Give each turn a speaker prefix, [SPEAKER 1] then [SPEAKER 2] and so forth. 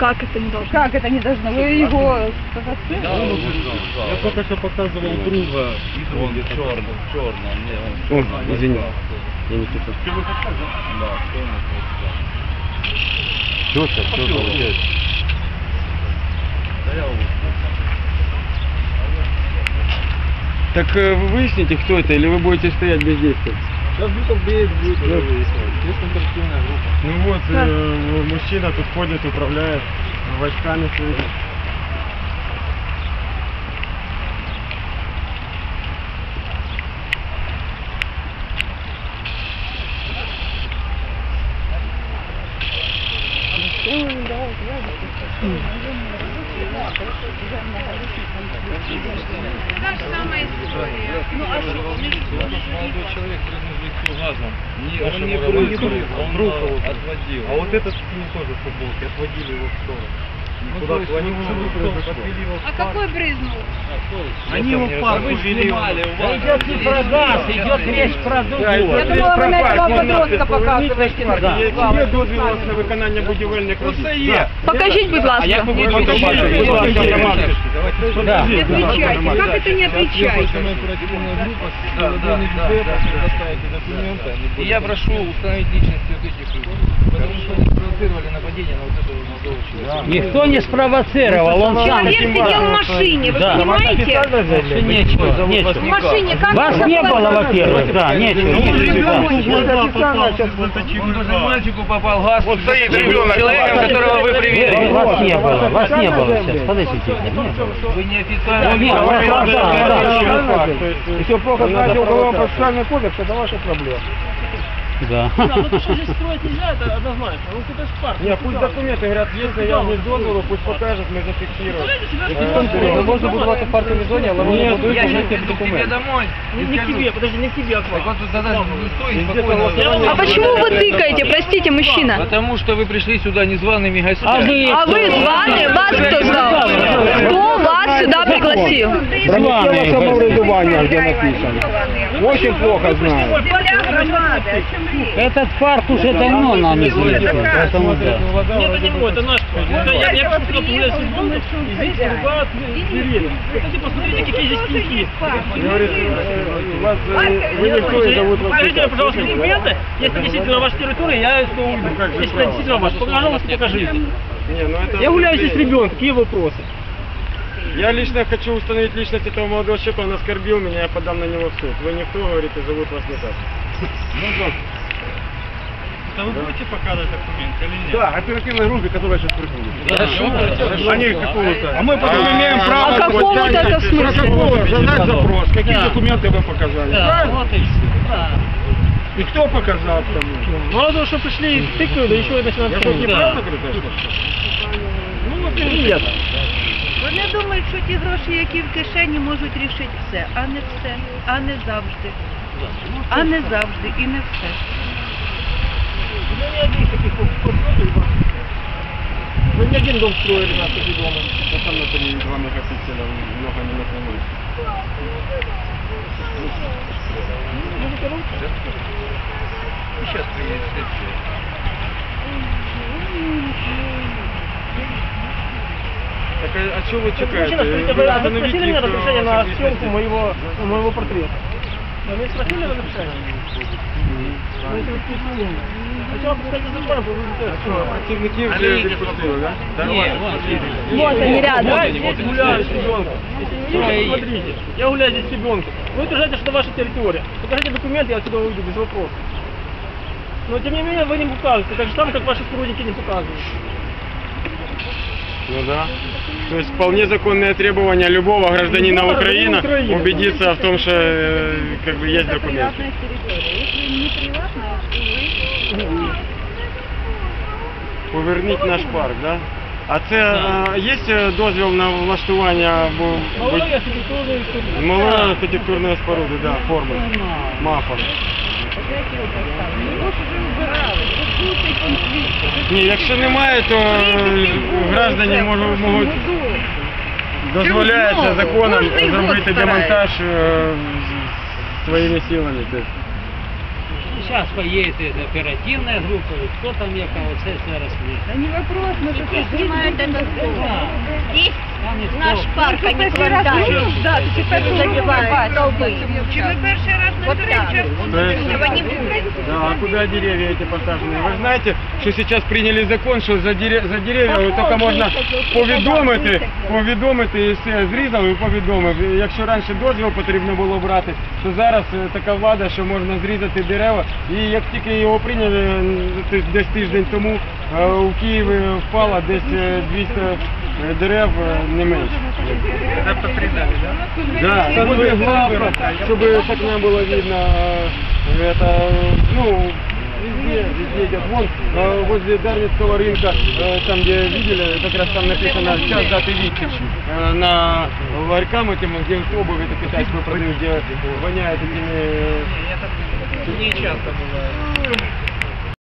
[SPEAKER 1] А?
[SPEAKER 2] Как это не должно?
[SPEAKER 1] Как это не должно? Вы его сфотографировали?
[SPEAKER 3] Да, он убежал.
[SPEAKER 4] Я только что показывал друга.
[SPEAKER 3] Он черный, черный, мне он черный.
[SPEAKER 4] извини. Я не хотел.
[SPEAKER 3] Да, черный.
[SPEAKER 4] Что это? Что это?
[SPEAKER 3] Да я.
[SPEAKER 4] Так э, вы выясните, кто это, или вы будете стоять бездействовать?
[SPEAKER 3] Сейчас будет объект, будет уже выяснять. Есть интерактивная группа.
[SPEAKER 4] Ну вот, э, мужчина тут ходит, управляет войсками своими.
[SPEAKER 3] Ну, а что? Молодой человек прыгнул в лицо газом. Не, он не прыгнул, он
[SPEAKER 4] Друг
[SPEAKER 3] а,
[SPEAKER 4] его.
[SPEAKER 3] отводил.
[SPEAKER 4] А вот этот ним тоже в футболке, отводили его в сторону.
[SPEAKER 3] Ну,
[SPEAKER 4] Куда
[SPEAKER 3] то есть,
[SPEAKER 4] клонил,
[SPEAKER 3] ну,
[SPEAKER 4] чтобы
[SPEAKER 3] ну,
[SPEAKER 4] произошло.
[SPEAKER 3] подвели его в
[SPEAKER 1] А
[SPEAKER 3] парк.
[SPEAKER 1] какой брызнул?
[SPEAKER 4] Они его в парк
[SPEAKER 3] Вы
[SPEAKER 4] увели.
[SPEAKER 3] снимали, у вас
[SPEAKER 5] Идет не про газ, идет речь про другое.
[SPEAKER 1] Я думала, ви на цього подростка показуєте.
[SPEAKER 4] Да. Є є дозвіл у вас на виконання будівельних робіт?
[SPEAKER 3] Оце є.
[SPEAKER 2] Покажіть, будь ласка.
[SPEAKER 5] як ви
[SPEAKER 3] Ні,
[SPEAKER 5] будете
[SPEAKER 3] покажіть,
[SPEAKER 5] бачити?
[SPEAKER 3] будь ласка,
[SPEAKER 4] Давайте,
[SPEAKER 3] Роман.
[SPEAKER 5] Да.
[SPEAKER 1] Не отвечайте. Как это не отвечаете?
[SPEAKER 3] Следственная оперативная группа с молодыми людей предоставите документы. И я прошу установить личность вот этих людей. Потому что они спровоцировали нападение на вот этого молодого человека.
[SPEAKER 5] Никто не спровоцировал, он сам.
[SPEAKER 1] Человек сидел в машине, вы
[SPEAKER 5] Да.
[SPEAKER 1] понимаете?
[SPEAKER 5] Вообще нечего,
[SPEAKER 1] В
[SPEAKER 5] нечего.
[SPEAKER 1] машине как
[SPEAKER 5] Вас не было,
[SPEAKER 1] было-
[SPEAKER 5] во-первых, да, нечего.
[SPEAKER 3] Мальчику попал газ. Вот стоит
[SPEAKER 4] ребенок.
[SPEAKER 3] Человеком, которого вы привели.
[SPEAKER 5] Вас не было, вас не было сейчас. Подождите, не было.
[SPEAKER 3] Вы неофициально.
[SPEAKER 5] Нет, вас- да, да, да.
[SPEAKER 4] Если плохо знаете уголовно процессуальный кодекс, это ваша проблема.
[SPEAKER 5] Да.
[SPEAKER 6] Да, ну то, что здесь строить нельзя, это однозначно. Ну, это же парк.
[SPEAKER 4] Не, пусть документы говорят, есть наявный дозволу, пусть покажет, мы зафиксируем.
[SPEAKER 6] Представляете себя, что
[SPEAKER 4] Е,
[SPEAKER 6] там
[SPEAKER 4] ви можете будувати в парковій зоні, але ви не
[SPEAKER 3] Нет,
[SPEAKER 4] будуєте
[SPEAKER 3] я сейчас
[SPEAKER 4] ніяких
[SPEAKER 3] иду к тебе
[SPEAKER 4] документів.
[SPEAKER 3] домой.
[SPEAKER 6] Не,
[SPEAKER 3] и
[SPEAKER 6] не к
[SPEAKER 3] скажу,
[SPEAKER 6] тебе, подожди, не к тебе, а к
[SPEAKER 3] Так
[SPEAKER 6] вам.
[SPEAKER 3] вот тут тогда не стой,
[SPEAKER 4] Везде
[SPEAKER 3] спокойно.
[SPEAKER 4] голосование.
[SPEAKER 2] А почему вы тыкаете? Простите, мужчина.
[SPEAKER 3] Потому что вы пришли сюда незваными гостями.
[SPEAKER 5] А вы
[SPEAKER 2] А вы звали? Вас кто ждал? Кто вас сюда пригласил?
[SPEAKER 4] Правовое самоврядування, где написано. Очень плохо знаю.
[SPEAKER 5] Этот парк уже давно нам известен, поэтому да.
[SPEAKER 6] Нет, это не мой, это наш парк. Это я, я просто туда погуляю с ребенком, и здесь ругают деревья. Кстати, посмотрите, какие здесь пеньки.
[SPEAKER 4] Говорит, э, вас, э, вы никто и зовут вас
[SPEAKER 6] Покажите, пожалуйста, документы. Если действительно ваша территория, я что уйду.
[SPEAKER 4] же
[SPEAKER 6] Если
[SPEAKER 4] право?
[SPEAKER 6] это действительно ваш, пожалуйста, покажите.
[SPEAKER 4] Не, ну это
[SPEAKER 6] Я гуляю здесь с ребенком, какие вопросы?
[SPEAKER 4] Я лично хочу установить личность этого молодого человека, он оскорбил меня, я подам на него в суд. Вы никто, говорите, зовут вас не так.
[SPEAKER 6] Да вы будете показывать документы или нет?
[SPEAKER 4] Да, оперативной группе, которая сейчас приходит. Они какого-то. А мы
[SPEAKER 3] потом имеем право
[SPEAKER 2] А какого-то это в смысле?
[SPEAKER 4] задать запрос, какие
[SPEAKER 6] Да.
[SPEAKER 4] документы вы показали.
[SPEAKER 6] Да,
[SPEAKER 4] Правильно?
[SPEAKER 6] вот и все. Да.
[SPEAKER 4] И кто показал кому?
[SPEAKER 6] Мало того, что пришли, тыкают, да еще и начинают
[SPEAKER 4] Я тут
[SPEAKER 6] тыкать.
[SPEAKER 4] неправда говорю, так что?
[SPEAKER 6] Ну, вот и нет.
[SPEAKER 7] Вони думають, що ті гроші, які в кишені, можуть рішити все, а не все, а не завжди. А не завжди і не все.
[SPEAKER 6] Ну, не один таких вот подходов. Вы не один дом строили на эти дома.
[SPEAKER 4] Я сам на три два мегапикселя много не наснимаю.
[SPEAKER 3] Сейчас приедет следствие.
[SPEAKER 4] Так а, а что вы чекаете? Вы
[SPEAKER 6] а вы спросили меня разрешение на съемку моего, моего портрета? Вы спросили разрешение? Ну,
[SPEAKER 4] Працівники вже відпустили? Да?
[SPEAKER 2] Вот они рядом.
[SPEAKER 6] Я здесь гуляю с ребенком. Смотрите. Я гуляю здесь с ребенком. Вы утверждаете, что это ваша территория. Покажите документы, я отсюда уйду без вопросов. Но тем не менее вы не показываете, так же самое, как ваши сотрудники не показывают.
[SPEAKER 4] Ну да. То есть вполне законное требование любого гражданина
[SPEAKER 6] Любого
[SPEAKER 4] Украины
[SPEAKER 6] гражданина Украины.
[SPEAKER 4] убедиться в том, что э, как бы есть
[SPEAKER 7] Це
[SPEAKER 4] документы.
[SPEAKER 7] приватна територія. Якщо не приватна, то ви
[SPEAKER 4] Поверніть наш парк, да? А це е, є е, дозвіл на влаштування або
[SPEAKER 6] Малая архитектурная история.
[SPEAKER 4] малої архітектурної споруди, да, форми. Мафа. Ні, якщо немає, то е, граждані можуть, можуть дозволяється законом
[SPEAKER 7] Кожний год
[SPEAKER 4] зробити
[SPEAKER 7] старається.
[SPEAKER 4] демонтаж е, з- своїми силами. Тобто.
[SPEAKER 5] Зараз поїде оперативна група, хто там яка, оце зараз ми.
[SPEAKER 1] Да не вопрос, мы же
[SPEAKER 8] Снимают этот Здесь
[SPEAKER 5] Там і
[SPEAKER 8] наш
[SPEAKER 5] хто?
[SPEAKER 8] парк, они
[SPEAKER 1] Первый раз
[SPEAKER 8] хватают.
[SPEAKER 1] да, ты теперь
[SPEAKER 8] Задевают столбы.
[SPEAKER 7] Чи ви перший раз на
[SPEAKER 8] Вот
[SPEAKER 7] цьому
[SPEAKER 8] так.
[SPEAKER 7] участку?
[SPEAKER 4] То есть-
[SPEAKER 8] Этого не будет.
[SPEAKER 4] Да, а куда деревья эти посажены? Вы знаете, что сейчас приняли закон, що за, дере- за дерев'я от тільки можна повідомити, повідомити і все, зрізали і повідомив. І Якщо раніше дозвіл потрібно було брати, то зараз е, така влада, що можна зрізати дерева. І як тільки його прийняли м, ти- десь тиждень тому, е, у Києві впало десь е, 200 дерев е, не менше.
[SPEAKER 3] Да?
[SPEAKER 4] Да, возле главка, чтобы с окна было видно, э, это, ну, везде, везде идет. Вон, э, возле Дарницкого рынка, э, там, где видели, как раз там написано «Час даты Витич». Э, На ларькам этим, где обувь это китайскую продают, где воняет этими...
[SPEAKER 3] Не часто бывает.